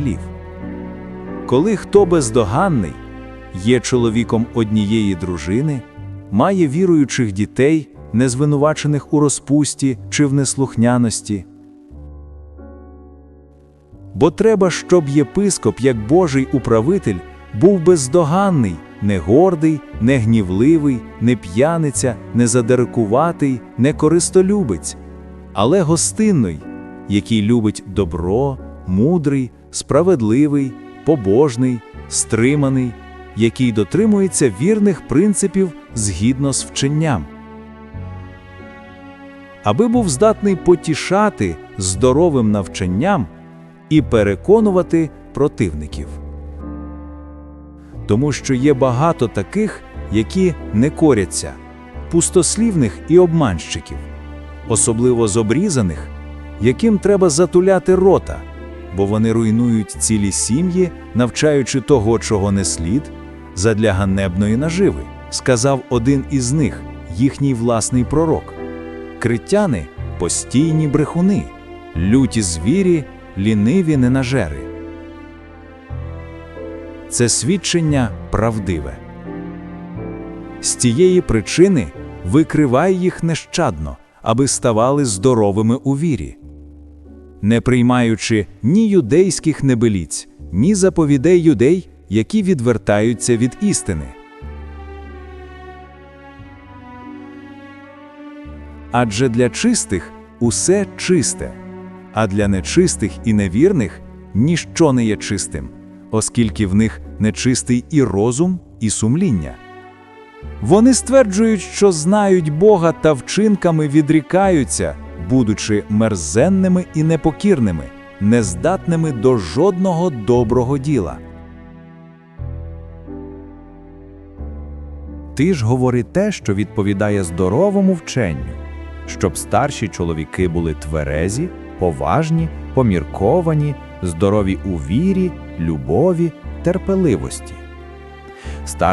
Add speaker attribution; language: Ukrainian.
Speaker 1: Лів. Коли хто бездоганний, є чоловіком однієї дружини, має віруючих дітей, не звинувачених у розпусті чи в неслухняності. Бо треба, щоб єпископ, як Божий управитель, був бездоганний, не гордий, не гнівливий, не п'яниця, не задирикуватий, не користолюбець, але гостинний, який любить добро, мудрий, справедливий, побожний, стриманий, який дотримується вірних принципів згідно з вченням. Аби був здатний потішати здоровим навчанням і переконувати противників. Тому що є багато таких, які не коряться, пустослівних і обманщиків, особливо з обрізаних, яким треба затуляти рота, бо вони руйнують цілі сім'ї, навчаючи того, чого не слід, задля ганебної наживи, сказав один із них, їхній власний пророк. Критяни постійні брехуни, люті звірі, ліниві ненажери. Це свідчення правдиве. З тієї причини викривай їх нещадно, аби ставали здоровими у вірі, не приймаючи ні юдейських небеліць, ні заповідей юдей, які відвертаються від істини. Адже для чистих усе чисте, а для нечистих і невірних ніщо не є чистим, оскільки в них нечистий і розум, і сумління. Вони стверджують, що знають Бога та вчинками відрікаються, будучи мерзенними і непокірними, нездатними до жодного доброго діла.
Speaker 2: Ти ж говори те, що відповідає здоровому вченню, щоб старші чоловіки були тверезі, поважні, помірковані, здорові у вірі, любові, терпеливості.